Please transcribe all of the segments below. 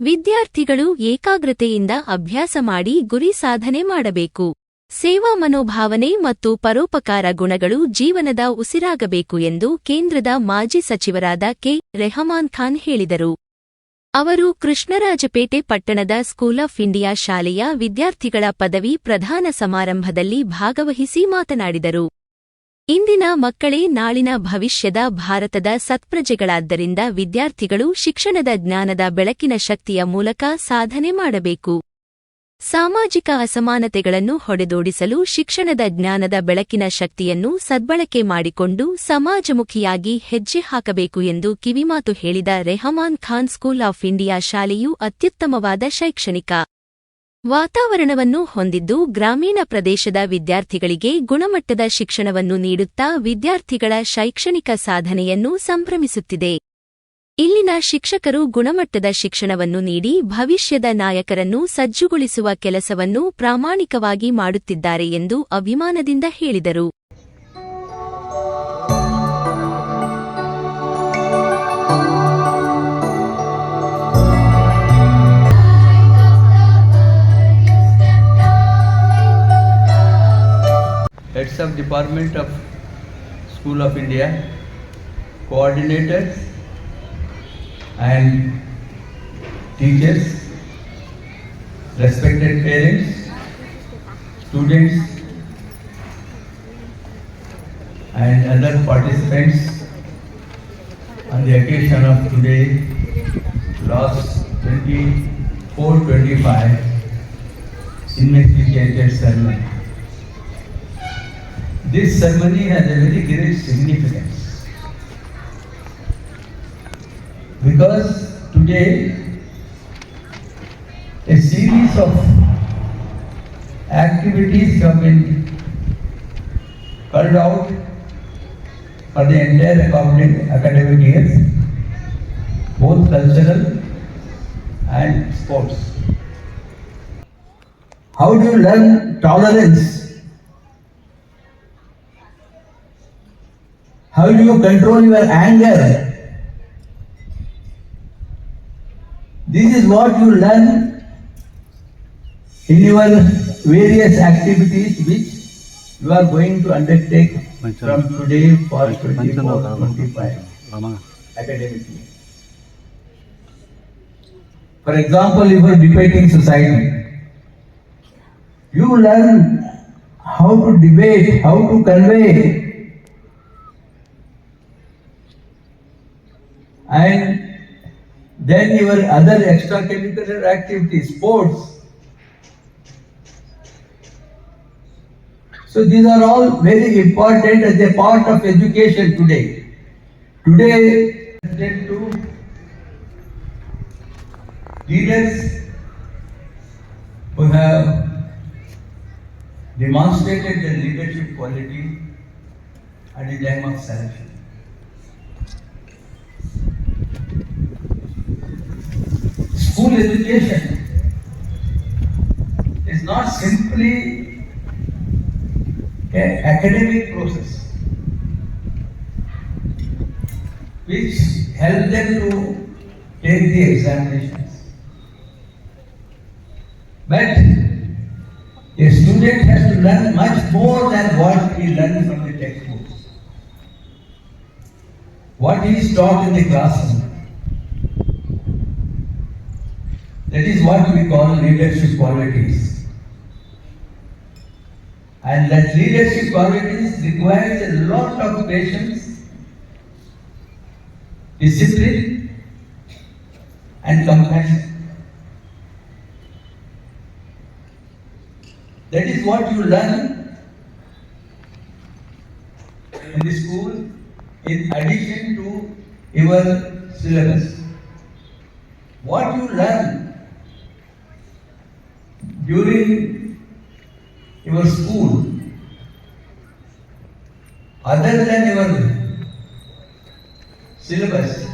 ವಿದ್ಯಾರ್ಥಿಗಳು ಏಕಾಗ್ರತೆಯಿಂದ ಅಭ್ಯಾಸ ಮಾಡಿ ಗುರಿ ಸಾಧನೆ ಮಾಡಬೇಕು. ಸೇವಾ ಮನೋಭಾವನೆ ಮತ್ತು ಪರೋಪಕಾರ ಗುಣಗಳು ಜೀವನದ ಉಸಿರಾಗಬೇಕು ಎಂದು ಕೇಂದ್ರದ ಮಾಜಿ ಸಚಿವರಾದ ಕೆ. ರೆಹಮಾನ್ ಖಾನ್ ಹೇಳಿದರು. ಅವರು ಕೃಷ್ಣರಾಜಪೇಟೆ ಪಟ್ಟಣದ ಸ್ಕೂಲ್ ಆಫ್ ಇಂಡಿಯಾ ಶಾಲೆಯ ವಿದ್ಯಾರ್ಥಿಗಳ ಪದವಿ ಪ್ರಧಾನ ಸಮಾರಂಭದಲ್ಲಿ ಭಾಗವಹಿಸಿ ಮಾತನಾಡಿದರು. ಇಂದಿನ ಮಕ್ಕಳೇ ನಾಳಿನ ಭವಿಷ್ಯದ ಭಾರತದ ಸತ್ಪ್ರಜೆಗಳಾದ್ದರಿಂದ ವಿದ್ಯಾರ್ಥಿಗಳು ಶಿಕ್ಷಣದ ಜ್ಞಾನದ ಬೆಳಕಿನ ಶಕ್ತಿಯ ಮೂಲಕ ಸಾಧನೆ ಮಾಡಬೇಕು. ಸಾಮಾಜಿಕ ಅಸಮಾನತೆಗಳನ್ನು ಹೊಡೆದೋಡಿಸಲು ಶಿಕ್ಷಣದ ಜ್ಞಾನದ ಬೆಳಕಿನ ಶಕ್ತಿಯನ್ನು ಸದ್ಬಳಕೆ ಮಾಡಿಕೊಂಡು ಸಮಾಜಮುಖಿಯಾಗಿ ಹೆಜ್ಜೆ ಹಾಕಬೇಕು ಎಂದು ಕಿವಿಮಾತು ಹೇಳಿದ Rehman Khan school of India ಶಾಲೆಯು ಅತ್ಯುತ್ತಮವಾದ ಶೈಕ್ಷಣಿಕ ವಾತಾವರಣವನ್ನು ಹೊಂದಿದ್ದು ಗ್ರಾಮೀಣ ಪ್ರದೇಶದ ವಿದ್ಯಾರ್ಥಿಗಳಿಗೆ ಗುಣಮಟ್ಟದ ಶಿಕ್ಷಣವನ್ನು ನೀಡುತ್ತಾ ವಿದ್ಯಾರ್ಥಿಗಳ ಶೈಕ್ಷಣಿಕ ಸಾಧನೆಯನ್ನು ಸಂಭ್ರಮಿಸುತ್ತಿದೆ. ಇಲ್ಲಿನ ಶಿಕ್ಷಕರು ಗುಣಮಟ್ಟದ ಶಿಕ್ಷಣವನ್ನು ನೀಡಿ ಭವಿಷ್ಯದ ನಾಯಕರನ್ನು ಸಜ್ಜುಗೊಳಿಸುವ ಕೆಲಸವನ್ನು ಪ್ರಾಮಾಣಿಕವಾಗಿ ಮಾಡುತ್ತಿದ್ದಾರೆ ಎಂದು ಅಭಿಮಾನದಿಂದ ಹೇಳಿದರು. Heads of Department of School of India, coordinators and teachers, respected parents, students and other participants on the occasion of today, last 24-25 inauspiciated ceremony. This ceremony has a very great significance. Because today a series of activities have been called out for the entire academic years, both cultural and sports. How do you learn tolerance How do you control your anger? This is what you learn in your various activities which you are going to undertake from today for 24 25 academic year. For example, if you are debating society, you learn how to debate, how to convey and then your other extracurricular activities, sports. So these are all very important as a part of education today. Today, to leaders who have demonstrated their leadership quality at the time of selection. School education is not simply an academic process which help them to take the examinations. But a student has to learn much more than what he learns from the textbooks. What he is taught in the classroom. That is what we call leadership qualities. And that leadership qualities requires a lot of patience, discipline, and compassion. That is what you learn in the school in addition to your syllabus. What you learn during your school, other than your syllabus,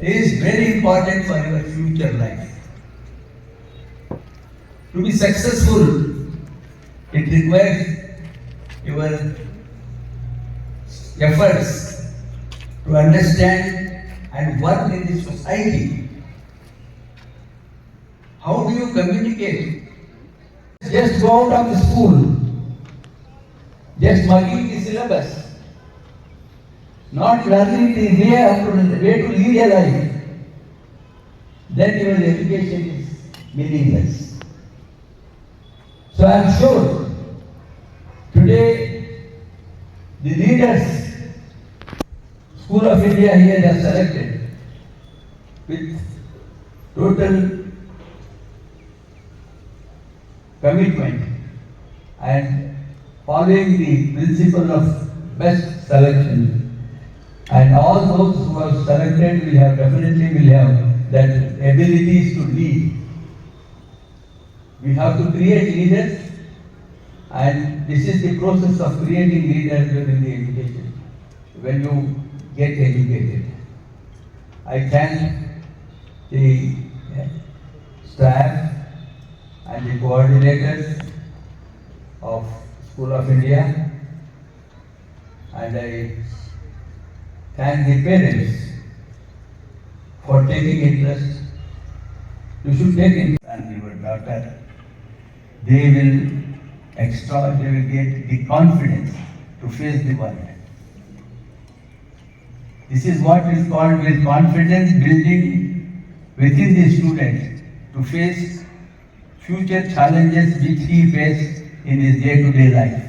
is very important for your future life. To be successful, it requires your efforts to understand and work in the society How do you communicate? Just go out of the school, just mugging the syllabus, not learning the way, of, way to lead a life, then your education is meaningless. So I am sure today the leaders, School of India here are selected with total commitment and following the principle of best selection. And all those who are selected will have definitely will have that abilities to lead. We have to create leaders and this is the process of creating leaders within the education. When you get educated. I thank the staff and the coordinators of School of India. And I thank the parents for taking interest. You should take interest and your daughter. They will extra, they will get the confidence to face the world. This is what is called with confidence building within the student to face future challenges which he faces in his day-to-day life.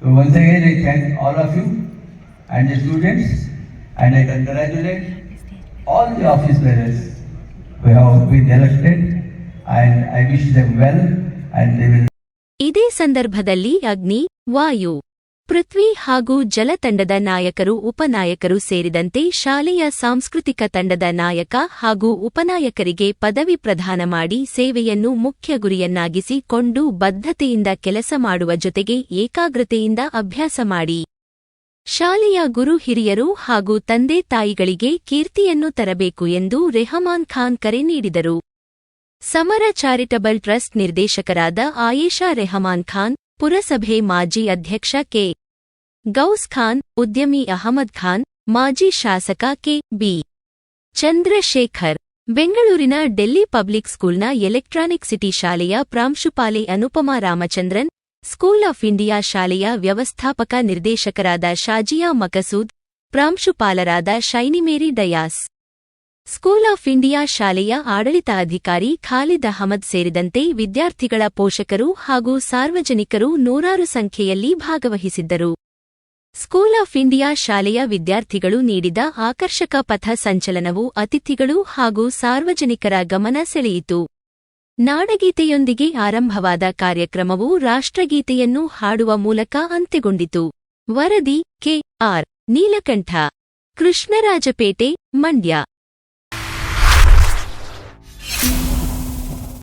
So once again, I thank all of you and the students and I congratulate all the office bearers who have been elected and I wish them well and they will ಇದೇ ಸಂದರ್ಭದಲ್ಲಿ ಅಗ್ನಿ ವಾಯು ಪೃಥ್ವಿ ಹಾಗೂ ಜಲತಂಡದ ನಾಯಕರು, ಉಪನಾಯಕರು ಸೇರಿದಂತೆ ಶಾಲೆಯ ಸಾಂಸ್ಕೃತಿಕ ತಂಡದ ನಾಯಕ ಹಾಗೂ ಉಪನಾಯಕರಿಗೆ ಪದವಿ ಪ್ರದಾನ ಮಾಡಿ ಸೇವೆಯನ್ನು ಮುಖ್ಯ ಗುರಿಯನ್ನಾಗಿಸಿ ಕೊಂಡು ಬದ್ಧತೆಯಿಂದ ಕೆಲಸ ಮಾಡುವ ಜೊತೆಗೆ ಏಕಾಗ್ರತೆಯಿಂದ ಅಭ್ಯಾಸ ಮಾಡಿ. ಶಾಲೆಯ ಗುರು ಹಿರಿಯರು ಹಾಗೂ ತಂದೆ ತಾಯಿಗಳಿಗೆ ಕೀರ್ತಿಯನ್ನು ತರಬೇಕು ಎಂದು ರೆಹಮಾನ್ ಖಾನ್ ಕರೆ ನೀಡಿದರು. ಸಮರ ಚಾರಿಟಬಲ್ ಟ್ರಸ್ಟ್ ನಿರ್ದೇಶಕರಾದ ಆಯೇಷಾ ರೆಹಮಾನ್ ಖಾನ್, ಪುರಸಭೆ ಮಾಜಿ ಅಧ್ಯಕ್ಷ ಕೆ. ಗೌಸ್ ಖಾನ್, ಉದ್ಯಮಿ ಅಹಮದ್ ಖಾನ್, ಮಾಜಿ ಶಾಸಕ ಕೆ. ಬಿ. ಚಂದ್ರಶೇಖರ್. ಬೆಂಗಳೂರಿನ ಡೆಲ್ಲಿ ಪಬ್ಲಿಕ್ ಸ್ಕೂಲ್ನ ಎಲೆಕ್ಟ್ರಾನಿಕ್ ಸಿಟಿ ಶಾಲೆಯ ಪ್ರಾಂಶುಪಾಲೆ Anupama Ramachandran, school of India ಶಾಲೆಯ ವ್ಯವಸ್ಥಾಪಕ ನಿರ್ದೇಶಕರಾದ ಶಾಜಿಯಾ ಮಕಸೂದ್, ಪ್ರಾಂಶುಪಾಲರಾದ Shiny Mary Dias. School of India ಶಾಲೆಯ ಆಡಳಿತಾಧಿಕಾರಿ ಖಾಲಿದ್ ಅಹಮದ್ ಸೇರಿದಂತೆ ವಿದ್ಯಾರ್ಥಿಗಳ ಪೋಷಕರು ಹಾಗೂ ಸಾರ್ವಜನಿಕರು ನೂರಾರು ಸಂಖ್ಯೆಯಲ್ಲಿ ಭಾಗವಹಿಸಿದ್ದರು. ಸ್ಕೂಲ್ ಆಫ್ ಇಂಡಿಯಾ ಶಾಲೆಯ ವಿದ್ಯಾರ್ಥಿಗಳು ನೀಡಿದ ಆಕರ್ಷಕ ಪಥ ಸಂಚಲನವು ಅತಿಥಿಗಳು ಹಾಗೂ ಸಾರ್ವಜನಿಕರ ಗಮನ ಸೆಳೆಯಿತು. ನಾಡಗೀತೆಯೊಂದಿಗೆ ಆರಂಭವಾದ ಕಾರ್ಯಕ್ರಮವು ರಾಷ್ಟ್ರಗೀತೆಯನ್ನು ಹಾಡುವ ಮೂಲಕ ಅಂತ್ಯಗೊಂಡಿತು. ವರದಿ ಕೆ. ಆರ್. ನೀಲಕಂಠ. ಕೃಷ್ಣರಾಜಪೇಟೆ, ಮಂಡ್ಯ.